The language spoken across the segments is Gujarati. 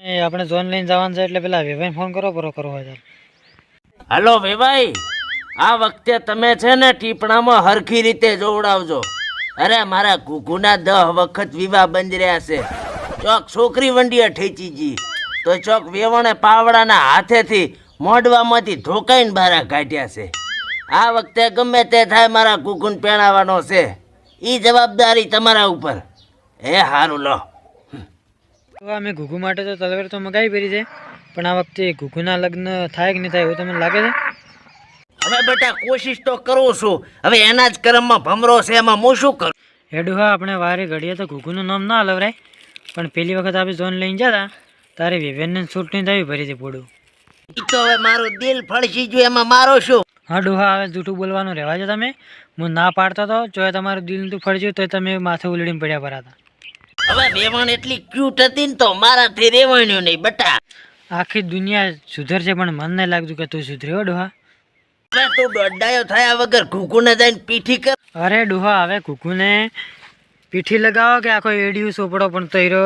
આપણે જોન લઈને જવાનું છે એટલે પેલા વેવાઈને ફોન કરો બરો કરવો હોય હલો વેભાઈ, આ વખતે તમે છે ને ટીપણામાં હરખી રીતે જોવડાવજો. અરે મારા ઘૂઘુના દહ વખત વિવાહ બંધ રહ્યા છે. ચોક છોકરી વંડીએ ઠેચી જી તો ચોક વેવણે પાવડાના હાથેથી મોઢવામાંથી ધોકાઈને બહાર કાઢ્યા છે. આ વખતે ગમે તે થાય મારા ઘૂઘુન પહેણાવાનો છે. એ જવાબદારી તમારા ઉપર. એ સારું લો. તો અમે ઘુઘુ માટે તો તલવાર તો મગાવી પડી છે પણ આ વખતે ઘૂઘુના લગ્ન થાય કે નહીં થાય એવું તમને લાગે છે? હવે બેટા કોશિશ તો કરું છું. હવે એના જ કર્મમાં ભમરો છે એમાં હું શું કરું? હેડુ હા આપણે વારે ઘડીએ તો ઘુઘુનું નામ ના લવરાય. પણ પેલી વખત આપણે ઝોન લઈને જતા તારે વિવેનને છૂટની થવી ભરી છે પૂડું. તો હવે મારું દિલ ફળસી ગયું એમાં મારો શું? હા ડુહા હવે જૂઠું બોલવાનું રહેવા છે તમે. હું ના પાડતો હતો જો તમારું દિલ નતું ફળજ્યું તો તમે માથે ઉલડીને પડ્યા પર હતા હવે રેવણ એટલી ક્યુટ હતી ને તો મારાથી રેવાણ્યું નહીં બટા. આખી દુનિયા સુધરશે પણ મને નહીં લાગતું કે તું સુધર્યો ડોહા. હવે તું દોડાયો થયા વગર જઈને પીઠી કર. અરે ડોહા હવે કુકુને પીઠી લગાવો કે આખો એડિયું સોપડો પણ તૈરો.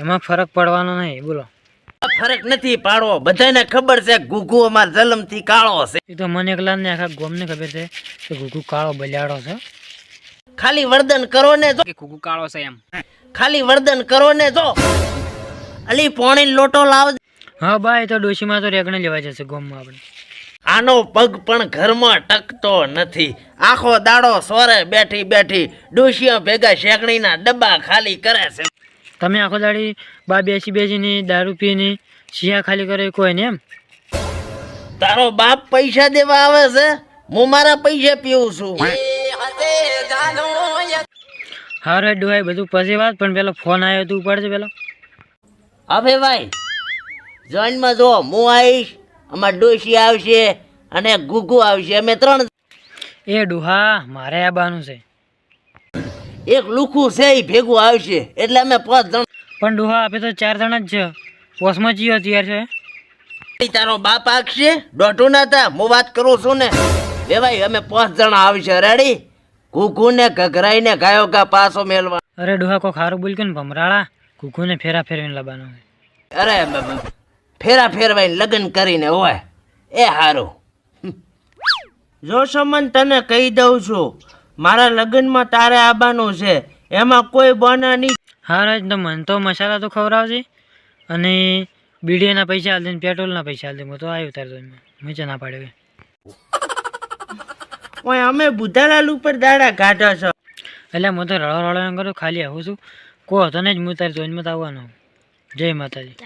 એમાં ફરક પડવાનો નહીં બોલો. ફરક નથી પાડવો. બધાને ખબર છે ઘૂઘુ અમાર જલમથી કાળો છે. એ તો મને એકલા ને આખા ગોમને ખબર છે કે કાળો બલિયાડો છે. ખાલી વર્દન કરો ને જો. કે કુકુ કાળો છે એમ. ખાલી વર્દન કરો ને જો. અલી પોણી લોટો લાવ. હા ભાઈ તો ડોશીમાં તો રેગણે લેવા જશે ગોમમાં આપણે. આનો પગ પણ ઘરમાં ટકતો નથી. આખો દાડો સોરે બેઠી બેઠી ડોશીઓ ભેગા શેકણીના ડબ્બા ખાલી કરે છે. તમે આખો દાડી બા બેસી બેસીને દારૂ પીને શિયા ખાલી કરે કોઈ ને એમ? તારો બાપ પૈસા દેવા આવે છે? હું મારા પૈસા પીવું છું. હા રે ડોહાઈ બધું પછી વાત પણ પેલો ફોન આવ્યો તું પડશે પેલો. હવે ભાઈ જોઈનમાં જો હું આવીશ અમાર ડોશી આવશે અને ગુગુ આવશે. અમે ત્રણ એ ડુહા મારે આ છે. એક લુખું છે એ ભેગું આવશે. એટલે અમે પાંચ જણ પણ ડુહા આપે તો ચાર જણા જ છે. પોસમાં જીઓ તૈયાર છે. તારો બાપ આગશે દોઢું ના હતા હું વાત કરું છું ને. બે ભાઈ અમે પાંચ જણા આવશે. રેડી ઘૂઘુ ને ઘઘરાઈને ગાયો ગા પાછો મેલવા. અરે ડોહા કોઈ ખારું બોલ કે ને ભમરાળા? કુકુને ફેરા ફેરવીને લાવવાનો અરે ફેરા ફેરવાઈને લગ્ન કરીને હોય. એ હારું. જો સમન તને કહી દઉં છું મારા લગ્નમાં તારે આવવાનું છે એમાં કોઈ બના નહીં. હા રાજ તો મને તો મસાલા તો ખવડાવજે. અને બીડીના પૈસા હાલ દે પેટ્રોલના પૈસા હાલ દે હું તો આવ્યો તારે મજા ના પાડ્યો કે. ઓય અમે બુધાલાલ ઉપર દાડા કાઢો છો. એટલે હું તો રળો રળો એમ કરું ખાલી આવું છું. કો તને જ હું તારી જોઈનમાં આવવાનું. જય માતાજી.